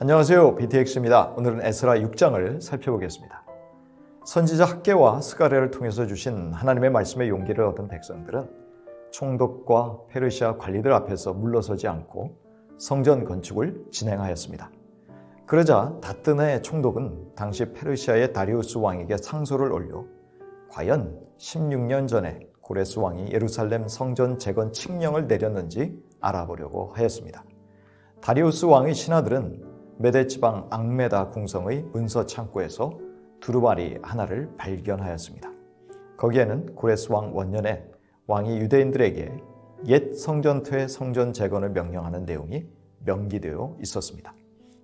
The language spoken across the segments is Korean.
안녕하세요. BTX입니다. 오늘은 에스라 6장을 살펴보겠습니다. 선지자 학계와 스가랴를 통해서 주신 하나님의 말씀의 용기를 얻은 백성들은 총독과 페르시아 관리들 앞에서 물러서지 않고 성전 건축을 진행하였습니다. 그러자 다뜨네 총독은 당시 페르시아의 다리우스 왕에게 상소를 올려 과연 16년 전에 고레스 왕이 예루살렘 성전 재건 칙령을 내렸는지 알아보려고 하였습니다. 다리우스 왕의 신하들은 메데 지방 앙메다 궁성의 문서 창고에서 두루마리 하나를 발견하였습니다. 거기에는 고레스 왕 원년에 왕이 유대인들에게 옛 성전토의 성전 재건을 명령하는 내용이 명기되어 있었습니다.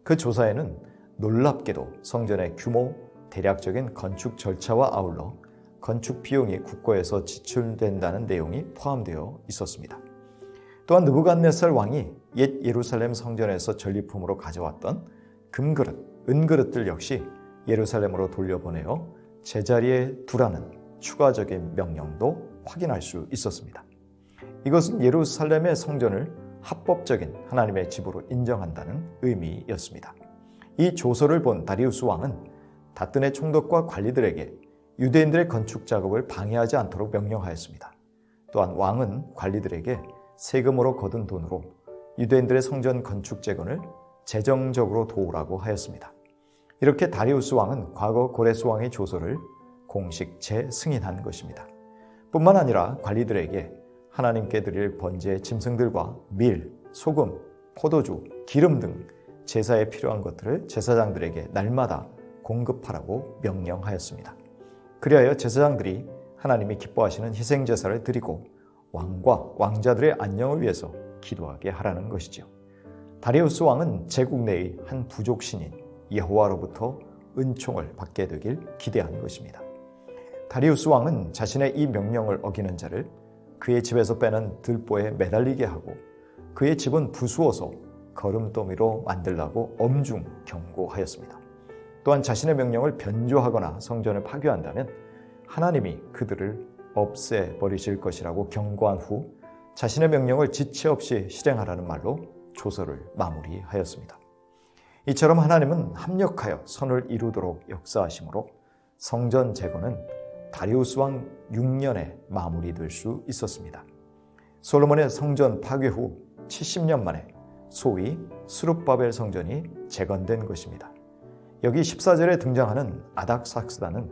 그 조사에는 놀랍게도 성전의 규모, 대략적인 건축 절차와 아울러 건축 비용이 국고에서 지출된다는 내용이 포함되어 있었습니다. 또한 느부갓네살 왕이 옛 예루살렘 성전에서 전리품으로 가져왔던 금그릇, 은그릇들 역시 예루살렘으로 돌려보내어 제자리에 두라는 추가적인 명령도 확인할 수 있었습니다. 이것은 예루살렘의 성전을 합법적인 하나님의 집으로 인정한다는 의미였습니다. 이 조서를 본 다리우스 왕은 다뜬의 총독과 관리들에게 유대인들의 건축 작업을 방해하지 않도록 명령하였습니다. 또한 왕은 관리들에게 세금으로 거둔 돈으로 유대인들의 성전 건축 재건을 재정적으로 도우라고 하였습니다. 이렇게 다리우스 왕은 과거 고레스 왕의 조서를 공식 재승인한 것입니다. 뿐만 아니라 관리들에게 하나님께 드릴 번제 짐승들과 밀, 소금, 포도주, 기름 등 제사에 필요한 것들을 제사장들에게 날마다 공급하라고 명령하였습니다. 그리하여 제사장들이 하나님이 기뻐하시는 희생 제사를 드리고 왕과 왕자들의 안녕을 위해서 기도하게 하라는 것이죠. 다리우스 왕은 제국 내의 한 부족 신인 여호와로부터 은총을 받게 되길 기대한 것입니다. 다리우스 왕은 자신의 이 명령을 어기는 자를 그의 집에서 빼는 들보에 매달리게 하고 그의 집은 부수어서 걸음더미로 만들라고 엄중 경고하였습니다. 또한 자신의 명령을 변조하거나 성전을 파괴한다면 하나님이 그들을 없애버리실 것이라고 경고한 후 자신의 명령을 지체 없이 실행하라는 말로 조서를 마무리하였습니다. 이처럼 하나님은 합력하여 선을 이루도록 역사하시므로 성전 재건은 다리우스 왕 6년에 마무리될 수 있었습니다. 솔로몬의 성전 파괴 후 70년 만에 소위 수룹바벨 성전이 재건된 것입니다. 여기 14절에 등장하는 아닥삭스다는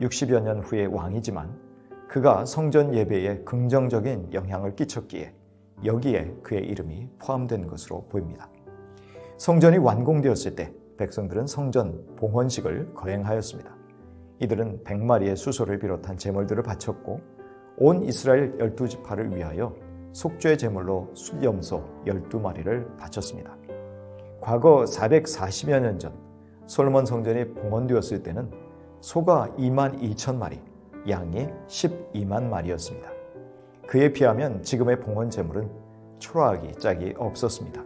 60여 년 후의 왕이지만 그가 성전 예배에 긍정적인 영향을 끼쳤기에 여기에 그의 이름이 포함된 것으로 보입니다. 성전이 완공되었을 때 백성들은 성전 봉헌식을 거행하였습니다. 이들은 100마리의 수소를 비롯한 제물들을 바쳤고 온 이스라엘 12지파를 위하여 속죄 제물로 숫염소 12마리를 바쳤습니다. 과거 440여 년 전 솔로몬 성전이 봉헌되었을 때는 소가 2만 2천 마리, 양이 12만 마리였습니다. 그에 비하면 지금의 봉헌 제물은 초라하기 짝이 없었습니다.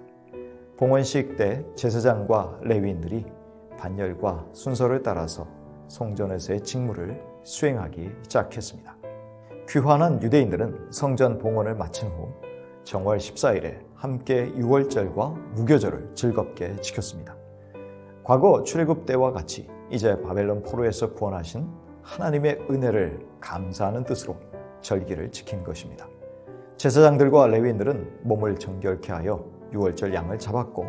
봉헌식 때 제사장과 레위인들이 반열과 순서를 따라서 성전에서의 직무를 수행하기 시작했습니다. 귀환한 유대인들은 성전 봉헌을 마친 후 정월 14일에 함께 6월절과 무교절을 즐겁게 지켰습니다. 과거 출애굽 때와 같이 이제 바벨론 포로에서 구원하신 하나님의 은혜를 감사하는 뜻으로 절기를 지킨 것입니다. 제사장들과 레위인들은 몸을 정결케 하여 6월절 양을 잡았고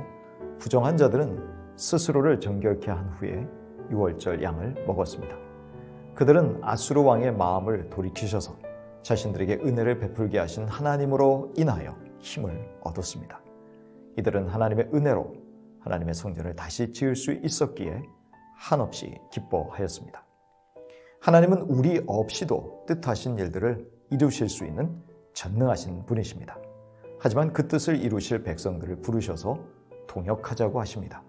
부정한 자들은 스스로를 정결케 한 후에 6월절 양을 먹었습니다. 그들은 아수르 왕의 마음을 돌이키셔서 자신들에게 은혜를 베풀게 하신 하나님으로 인하여 힘을 얻었습니다. 이들은 하나님의 은혜로 하나님의 성전을 다시 지을 수 있었기에 한없이 기뻐하였습니다. 하나님은 우리 없이도 뜻하신 일들을 이루실 수 있는 전능하신 분이십니다. 하지만 그 뜻을 이루실 백성들을 부르셔서 동역하자고 하십니다.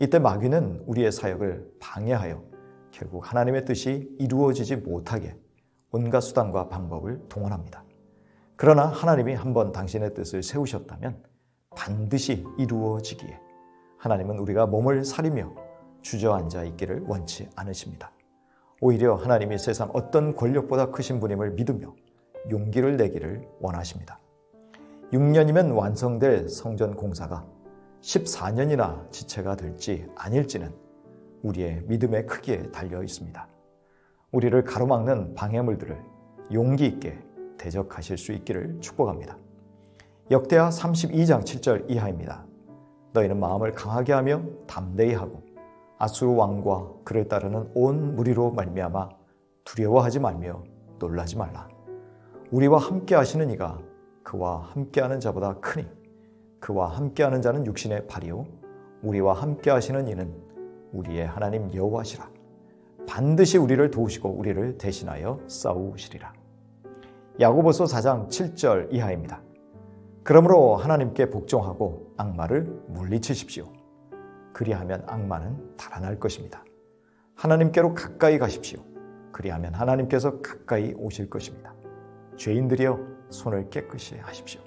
이때 마귀는 우리의 사역을 방해하여 결국 하나님의 뜻이 이루어지지 못하게 온갖 수단과 방법을 동원합니다. 그러나 하나님이 한번 당신의 뜻을 세우셨다면 반드시 이루어지기에 하나님은 우리가 몸을 사리며 주저앉아 있기를 원치 않으십니다. 오히려 하나님이 세상 어떤 권력보다 크신 분임을 믿으며 용기를 내기를 원하십니다. 6년이면 완성될 성전 공사가 14년이나 지체가 될지 아닐지는 우리의 믿음의 크기에 달려 있습니다. 우리를 가로막는 방해물들을 용기 있게 대적하실 수 있기를 축복합니다. 역대하 32장 7절 이하입니다. 너희는 마음을 강하게 하며 담대히 하고 아수르 왕과 그를 따르는 온 무리로 말미암아 두려워하지 말며 놀라지 말라. 우리와 함께 하시는 이가 그와 함께하는 자보다 크니 그와 함께하는 자는 육신의 발이요 우리와 함께 하시는 이는 우리의 하나님 여호와시라. 반드시 우리를 도우시고 우리를 대신하여 싸우시리라. 야고보서 4장 7절 이하입니다. 그러므로 하나님께 복종하고 악마를 물리치십시오. 그리하면 악마는 달아날 것입니다. 하나님께로 가까이 가십시오. 그리하면 하나님께서 가까이 오실 것입니다. 죄인들이여 손을 깨끗이 하십시오.